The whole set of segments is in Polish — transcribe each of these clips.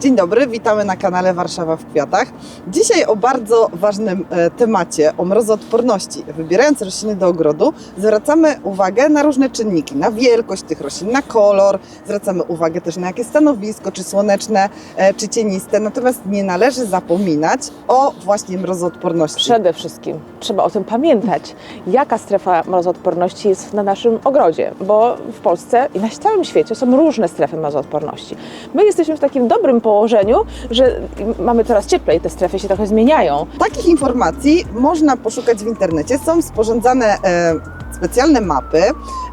Dzień dobry, witamy na kanale Warszawa w Kwiatach. Dzisiaj o bardzo ważnym e, temacie, o mrozoodporności. Wybierając rośliny do ogrodu, zwracamy uwagę na różne czynniki, na wielkość tych roślin, na kolor, zwracamy uwagę też na jakie stanowisko, czy słoneczne, e, czy cieniste. Natomiast nie należy zapominać o właśnie mrozoodporności. Przede wszystkim trzeba o tym pamiętać, jaka strefa mrozoodporności jest na naszym ogrodzie, bo w Polsce i na całym świecie są różne strefy mrozoodporności. My jesteśmy w takim dobrym położeniu, że mamy coraz cieplej, te strefy się trochę zmieniają. Takich informacji można poszukać w internecie. Są sporządzane e, specjalne mapy.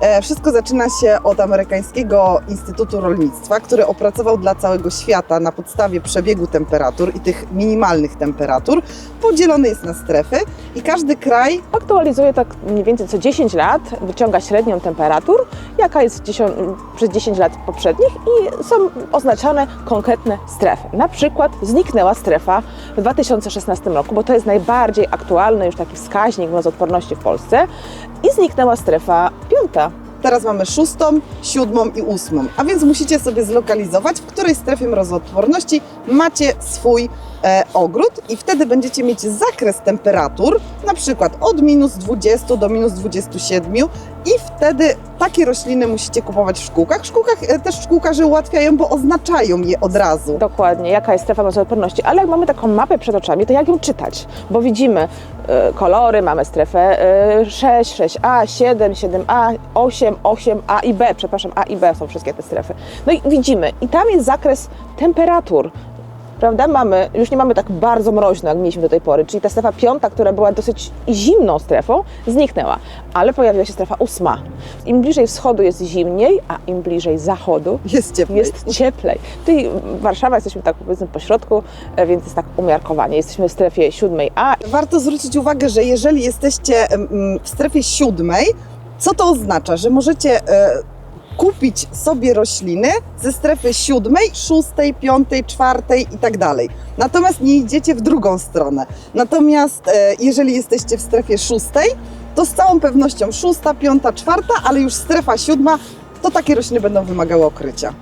E, wszystko zaczyna się od amerykańskiego Instytutu Rolnictwa, który opracował dla całego świata na podstawie przebiegu temperatur i tych minimalnych temperatur. Podzielony jest na strefy i każdy kraj Aktualizuje tak mniej więcej co 10 lat, wyciąga średnią temperatur, jaka jest 10, przez 10 lat poprzednich i są oznaczane konkretne strefy. Na przykład zniknęła strefa w 2016 roku, bo to jest najbardziej aktualny już taki wskaźnik mrozoodporności w Polsce i zniknęła strefa piąta. Teraz mamy szóstą, siódmą i ósmą, a więc musicie sobie zlokalizować, w której strefie mrozoodporności macie swój ogród i wtedy będziecie mieć zakres temperatur, na przykład od minus 20 do minus 27 i wtedy takie rośliny musicie kupować w szkółkach. W szkółkach e, też szkółkarze ułatwiają, bo oznaczają je od razu. Dokładnie, jaka jest strefa mrozoodporności, ale jak mamy taką mapę przed oczami, to jak ją czytać? Bo widzimy e, kolory, mamy strefę e, 6, 6A, 7, 7A, 8, 8A i B, przepraszam, A i B są wszystkie te strefy. No i widzimy, i tam jest zakres temperatur. Prawda? Mamy, już nie mamy tak bardzo mroźno, jak mieliśmy do tej pory, czyli ta strefa piąta, która była dosyć zimną strefą, zniknęła, ale pojawiła się strefa ósma. Im bliżej wschodu jest zimniej, a im bliżej zachodu Jest cieplej. jest cieplej. Tutaj Warszawa jesteśmy tak powiedzmy po środku, e, więc jest tak umiarkowanie. Jesteśmy w strefie siódmej A. Warto zwrócić uwagę, że jeżeli jesteście w strefie siódmej, co to oznacza? Że możecie e, kupić sobie rośliny ze strefy siódmej, szóstej, piątej, czwartej i tak dalej. Natomiast nie idziecie w drugą stronę. Natomiast e, jeżeli jesteście w strefie szóstej, to z całą pewnością szósta, piąta, czwarta, ale już strefa siódma, to takie rośliny będą wymagały okrycia.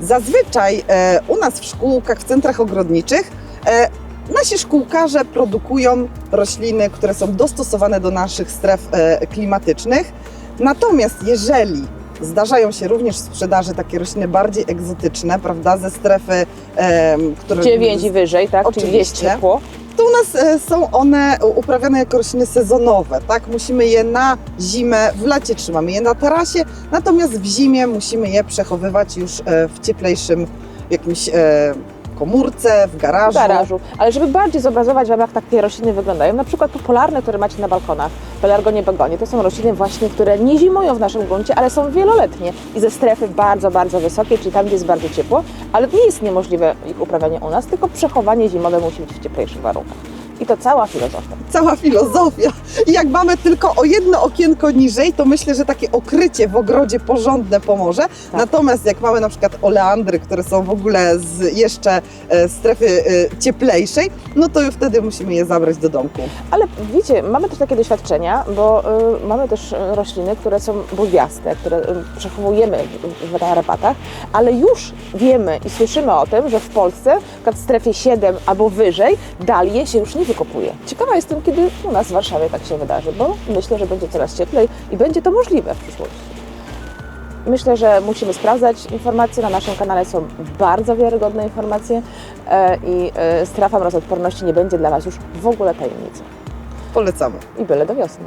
Zazwyczaj e, u nas w szkółkach, w centrach ogrodniczych e, Nasi szkółkarze produkują rośliny, które są dostosowane do naszych stref klimatycznych. Natomiast jeżeli zdarzają się również w sprzedaży takie rośliny bardziej egzotyczne, prawda, ze strefy, e, które 9 i wyżej, tak? Czyli jest Oczywiście. ciepło. to u nas e, są one uprawiane jako rośliny sezonowe, tak? Musimy je na zimę, w lecie trzymamy je na tarasie, natomiast w zimie musimy je przechowywać już e, w cieplejszym jakimś e, komórce, w W garażu. garażu. Ale żeby bardziej zobrazować Wam, jak takie rośliny wyglądają, na przykład popularne, które macie na balkonach, pelargonie begonie, to są rośliny właśnie, które nie zimują w naszym gruncie, ale są wieloletnie i ze strefy bardzo, bardzo wysokiej, czyli tam, gdzie jest bardzo ciepło, ale nie jest niemożliwe ich uprawianie u nas, tylko przechowanie zimowe musi być w cieplejszych warunkach. I to cała filozofia. cała filozofia. I jak mamy tylko o jedno okienko niżej, to myślę, że takie okrycie w ogrodzie porządne pomoże. Natomiast jak mamy na przykład oleandry, które są w ogóle z jeszcze e, strefy e, cieplejszej, no to już wtedy musimy je zabrać do domku. Ale wiecie, mamy też takie doświadczenia, bo y, mamy też rośliny, które są bulwiaste, które y, przechowujemy w, w tarapatach, ale już wiemy i słyszymy o tym, że w Polsce, na przykład w strefie 7 albo wyżej, dalie się już nie wykopuje. Ciekawa jestem, kiedy u nas w Warszawie tak się wydarzy, bo myślę, że będzie coraz cieplej i będzie to możliwe w przyszłości. Myślę, że musimy sprawdzać informacje. Na naszym kanale są bardzo wiarygodne informacje e, i e, strefa mrozoodporności nie będzie dla Was już w ogóle tajemnicą. Polecamy. I byle do wiosny.